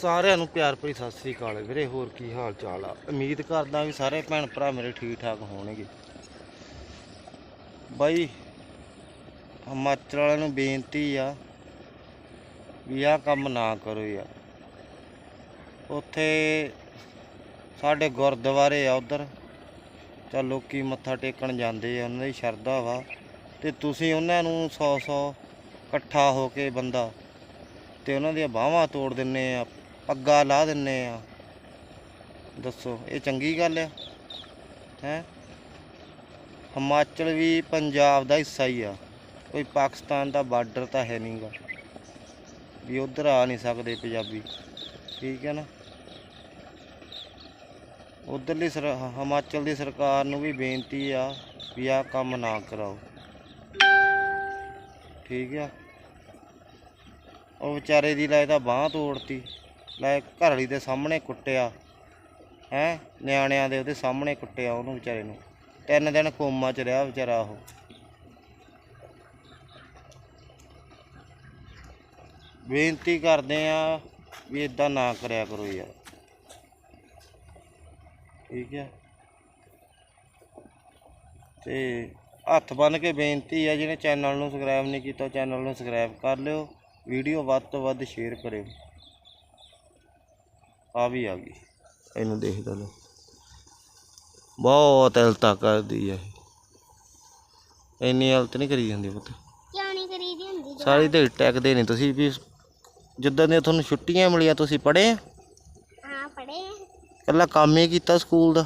ਸਾਰਿਆਂ ਨੂੰ ਪਿਆਰ ਭਰੀ ਸਤਿ ਸ੍ਰੀ ਅਕਾਲ ਵੀਰੇ, ਹੋਰ ਕੀ ਹਾਲ ਚਾਲ ਆ? ਉਮੀਦ ਕਰਦਾ ਵੀ ਸਾਰੇ ਭੈਣ ਭਰਾ ਮੇਰੇ ਠੀਕ ਠਾਕ ਹੋਣਗੇ। ਬਾਈ, ਹਿਮਾਚਲ ਵਾਲਿਆਂ ਨੂੰ ਬੇਨਤੀ ਆ ਵੀ ਆਹ ਕੰਮ ਨਾ ਕਰੋ ਯਾਰ। ਉੱਥੇ ਸਾਡੇ ਗੁਰਦੁਆਰੇ ਆ ਉਧਰ। ਚਾ ਲੋਕੀ ਮੱਥਾ ਟੇਕਣ ਜਾਂਦੇ ਆ, ਉਹਨਾਂ ਦੀ ਸ਼ਰਧਾ ਵਾ। ਤੇ ਤੁਸੀਂ ਉਹਨਾਂ ਨੂੰ 100 100 ਇਕੱਠਾ ਹੋ ਕੇ ਬੰਦਾ, ਤੇ ਉਹਨਾਂ ਦੀਆਂ ਬਾਹਾਂ ਤੋੜ ਦਿੰਨੇ ਆ ਪੱਗਾਂ ਲਾ ਦਿੰਨੇ ਆ। ਦੱਸੋ, ਇਹ ਚੰਗੀ ਗੱਲ ਆ? ਹੈ? ਹਿਮਾਚਲ ਵੀ ਪੰਜਾਬ ਦਾ ਹਿੱਸਾ ਹੀ ਆ। ਕੋਈ ਪਾਕਿਸਤਾਨ ਦਾ ਬਾਰਡਰ ਤਾਂ ਹੈ ਨਹੀਂਗਾ ਵੀ ਉਧਰ ਆ ਨਹੀਂ ਸਕਦੇ ਪੰਜਾਬੀ। ਠੀਕ ਹੈ ਨਾ? ਉਧਰਲੀ ਸਰ ਹਿਮਾਚਲ ਦੀ ਸਰਕਾਰ ਨੂੰ ਵੀ ਬੇਨਤੀ ਆ ਵੀ ਆਹ ਕੰਮ ਨਾ ਕਰਾਓ। ਠੀਕ ਆ? ਉਹ ਵਿਚਾਰੇ ਦੀ ਲੈ ਤਾਂ ਬਾਹ ਤੋੜਤੀ। ਲੈ ਘਰ ਵਾਲੀ ਦੇ ਸਾਹਮਣੇ ਕੁੱਟਿਆ, ਹੈ? ਨਿਆਣਿਆਂ ਦੇ ਉਹਦੇ ਸਾਹਮਣੇ ਕੁੱਟਿਆ ਉਹਨੂੰ ਵਿਚਾਰੇ ਨੂੰ। ਤਿੰਨ ਦਿਨ ਕੋਮਾ ਚ ਰਿਹਾ ਵਿਚਾਰਾ ਉਹ। ਬੇਨਤੀ ਕਰਦੇ ਆ ਵੀ ਇਦਾਂ ਨਾ ਕਰਿਆ ਕਰੋ ਯਾਰ। ਠੀਕ ਹੈ ਤੇ ਹੱਥ ਬੰਨ ਕੇ ਬੇਨਤੀ ਆ, ਜਿਹਨੇ ਚੈਨਲ ਨੂੰ ਸਬਸਕ੍ਰਾਈਬ ਨਹੀਂ ਕੀਤਾ ਚੈਨਲ ਨੂੰ ਸਬਸਕ੍ਰਾਈਬ ਕਰ ਲਿਓ। ਵੀਡੀਓ ਵੱਧ ਤੋਂ ਵੱਧ ਸ਼ੇਅਰ ਕਰਿਓ। ਆ ਵੀ ਆ ਗਈ। ਇਹਨੂੰ ਦੇਖਦਾ ਲੋ ਬਹੁਤ ਹਲਤਾ ਕਰਦੀ ਹੈ ਇਹ। ਇੰਨੀ ਹਲਤ ਨਹੀਂ ਕਰੀ ਜਾਂਦੀ ਪੁੱਤ। ਕਿਉਂ ਨਹੀਂ ਕਰੀਦੀ ਹੁੰਦੀ ਜਵਾਕ? ਸਾਰੀ ਦਿਹਾੜੀ ਟੈਕਦੇ ਨਹੀਂ ਤੁਸੀਂ ਵੀ। ਜਿੱਦਾਂ ਦੀਆਂ ਤੁਹਾਨੂੰ ਛੁੱਟੀਆਂ ਮਿਲੀਆਂ ਤੁਸੀਂ ਪੜ੍ਹੇ ਹਾਂ ਪੜੇ ਇਕੱਲਾ ਕੰਮ ਹੀ ਕੀਤਾ ਸਕੂਲ ਦਾ।